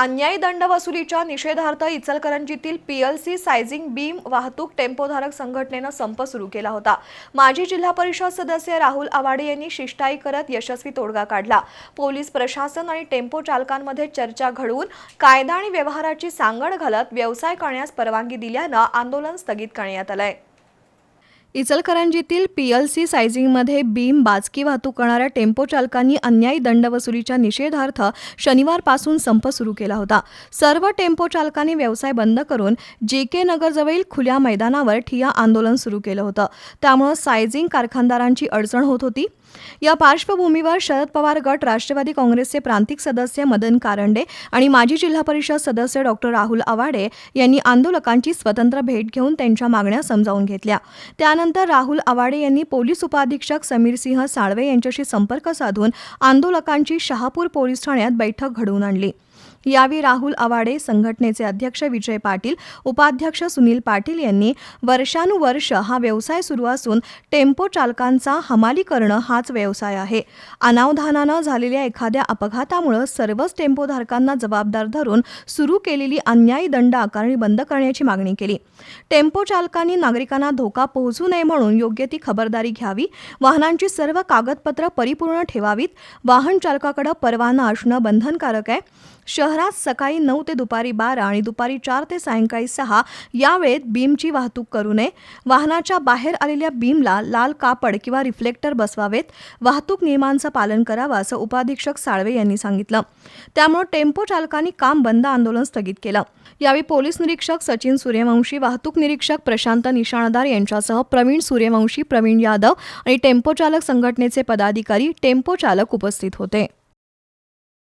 अन्यायी दंड वसुलीच्या निषेधार्थ इचलकरंजीतील पीएलसी सायझिंग बीम वाहतूक टेम्पोधारक संघटनेनं संप सुरू केला होता. माजी जिल्हा परिषद सदस्य राहुल आवाडे यांनी शिष्टाई करत यशस्वी तोडगा काढला. पोलीस प्रशासन आणि टेम्पो चालकांमध्ये चर्चा घडवून कायदा आणि व्यवहाराची सांगड घालत व्यवसाय करण्यास परवानगी दिल्यानं आंदोलन स्थगित करण्यात आलंय. इचलकरंजीतील पीएलसी सायझिंगमध्ये बीम बाजकी वाहतूक करणाऱ्या टेम्पो चालकांनी अन्यायी दंडवसुलीच्या निषेधार्थ शनिवारपासून संप सुरू केला होता. सर्व टेम्पो चालकांनी व्यवसाय बंद करून जे के नगरजवळील खुल्या मैदानावर ठिया आंदोलन सुरू केलं होतं. त्यामुळं सायझिंग कारखानदारांची अडचण होत होती. या पार्श्वभूमीवर शरद पवार गट राष्ट्रवादी काँग्रेसचे प्रांतिक सदस्य मदन कारंडे आणि माजी जिल्हा परिषद सदस्य डॉक्टर राहुल आवाडे यांनी आंदोलकांची स्वतंत्र भेट घेऊन त्यांच्या मागण्या समजावून घेतल्या. त्यानंतर राहुल आवाडे यांनी पोलीस उपाधीक्षक समीर सिंह साळवे यांच्याशी संपर्क साधून आंदोलकांची शहापूर पोलीस ठाण्यात बैठक घडवून आणली. यावेळी राहुल आवाडे संघटनेचे अध्यक्ष विजय पाटील उपाध्यक्ष सुनील पाटील यांनी वर्षानुवर्ष हा व्यवसाय सुरू असून टेम्पो चालकांचा हमाली करणं हाच व्यवसाय आहे. अनावधानानं झालेल्या एखाद्या अपघातामुळं सर्वच टेम्पोधारकांना जबाबदार धरून सुरू केलेली अन्यायी दंड आकारणी बंद करण्याची मागणी केली. टेम्पो चालकांनी नागरिकांना धोका पोहोचू नये म्हणून योग्य ती खबरदारी घ्यावी वाहनांची सर्व कागदपत्र परिपूर्ण ठेवावीत वाहन चालकाकडे परवाना असणं बंधनकारक आहे. शहरात सकाळी नऊ ते दुपारी बारा आणि दुपारी चार ते सायंकाळी सहा या वेळेत बीमची वाहतूक करू नये. वाहनाच्या बाहेर आलेल्या बीमला लाल कापड किंवा रिफ्लेक्टर बसवावेत. वाहतूक नियमांचं पालन करावं असं उपाधीक्षक साळवे यांनी सांगितलं. त्यामुळे टेम्पो चालकांनी काम बंद आंदोलन स्थगित केलं. यावेळी पोलीस निरीक्षक सचिन सूर्यवंशी वाहतूक निरीक्षक प्रशांत निशाणदार यांच्यासह प्रवीण सूर्यवंशी प्रवीण यादव आणि टेम्पो चालक संघटनेचे पदाधिकारी टेम्पो चालक उपस्थित होते.